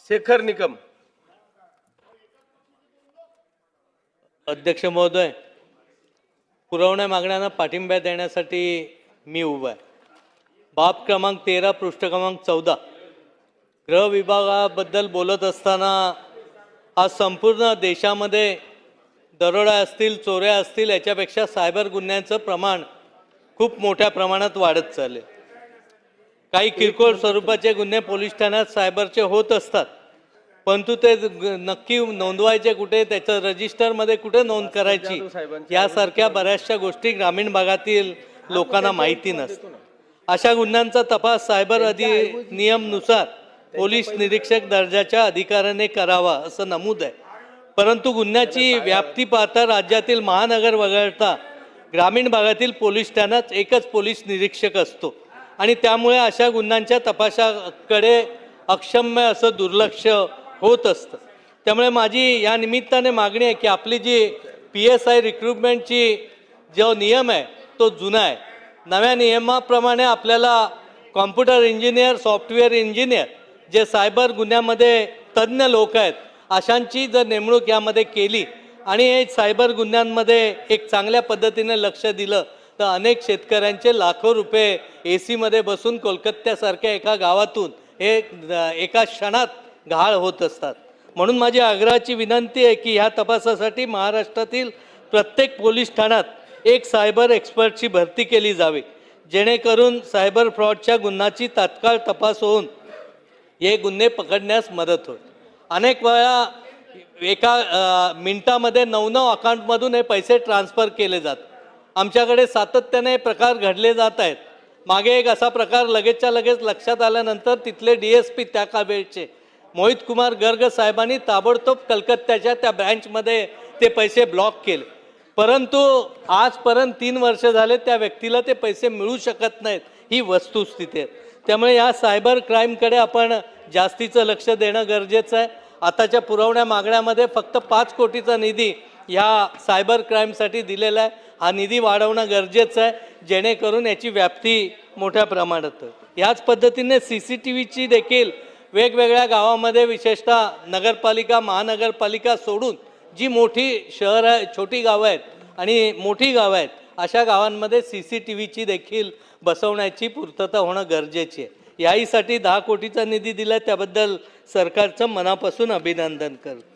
शेखर निकम. अध्यक्ष महोदय पुरवण्या मागण्यांना पाठिंबा देण्यासाठी मी उभा आहे. बाब क्रमांक तेरा पृष्ठ क्रमांक चौदा. गृह विभागाबद्दल बोलत असताना आज संपूर्ण देशामध्ये दरोडा असतील चोऱ्या असतील याच्यापेक्षा सायबर गुन्ह्यांचं प्रमाण खूप मोठ्या प्रमाणात वाढत चालले काही किरकोळ स्वरूपाचे गुन्हे पोलीस ठाण्यात सायबरचे होत असतात. परंतु ते नक्की नोंदवायचे कुठे त्याचं रजिस्टरमध्ये कुठे नोंद करायची यासारख्या बऱ्याचशा गोष्टी ग्रामीण भागातील लोकांना माहिती नसतात. अशा गुन्ह्यांचा तपास सायबर अधिनियमनुसार पोलीस निरीक्षक दर्जाच्या अधिकाऱ्याने करावा असं नमूद आहे. परंतु गुन्ह्याची व्याप्ती पाहता राज्यातील महानगर वगळता ग्रामीण भागातील पोलीस ठाण्यात एकच पोलीस निरीक्षक असतो. आणि त्यामुळे अशा गुन्ह्यांच्या तपासाकडे अक्षम्य असं दुर्लक्ष होत असतं. त्यामुळे माझी या निमित्ताने मागणी आहे की आपली जी पी एस आय रिक्रुटमेंटची जो नियम आहे तो जुना आहे. नव्या नियमाप्रमाणे आपल्याला कॉम्प्युटर इंजिनियर सॉफ्टवेअर इंजिनियर जे सायबर गुन्ह्यामध्ये तज्ज्ञ लोक आहेत अशांची जर नेमणूक यामध्ये केली आणि हे सायबर गुन्ह्यांमध्ये एक चांगल्या पद्धतीने लक्ष दिलं तर अनेक शेतकऱ्यांचे लाखो रुपये ए सीमध्ये बसून कोलकात्यासारख्या एका गावातून हे एका क्षणात घाळ होत असतात. म्हणून माझी आग्रहाची विनंती आहे की ह्या तपासासाठी महाराष्ट्रातील प्रत्येक पोलीस ठाण्यात एक सायबर एक्सपर्टची भरती केली जावी जेणेकरून सायबर फ्रॉडच्या गुन्ह्याची तात्काळ तपास होऊन हे गुन्हे पकडण्यास मदत होईल. अनेक वेळा एका मिनटामध्ये नऊ नऊ अकाउंटमधून हे पैसे ट्रान्सफर केले जातात. आमच्याकडे सातत्याने प्रकार घडले जात आहेत. मागे एक असा प्रकार लगेचच्या लगेच लक्षात आल्यानंतर तिथले डी एस पी त्या कावेळचे मोहित कुमार गर्ग साहेबांनी ताबडतोब कलकत्त्याच्या त्या ब्रँचमध्ये ते पैसे ब्लॉक केले. परंतु आजपर्यंत तीन वर्ष झाले त्या व्यक्तीला ते पैसे मिळू शकत नाहीत ही वस्तुस्थिती आहे. त्यामुळे या सायबर क्राईमकडे आपण जास्तीचं लक्ष देणं गरजेचं आहे. आताच्या पुरवण्या मागण्यामध्ये फक्त पाच कोटीचा निधी ह्या सायबर क्राईमसाठी दिलेला आहे. हा निधी वाढवणं गरजेचं आहे. जेणेकरून याची व्याप्ती मोठ्या प्रमाणात याच पद्धतीने सी सी टी व्हीची देखील वेगवेगळ्या गावामध्ये विशेषतः नगरपालिका महानगरपालिका सोडून जी मोठी शहर आहे छोटी गावं आहेत आणि मोठी गावं आहेत अशा गावांमध्ये सी सी टी व्हीची देखील बसवण्याची पूर्तता होणं गरजेची आहे. याहीसाठी दहा कोटीचा निधी दिला त्याबद्दल सरकारचं मनापासून अभिनंदन करतो.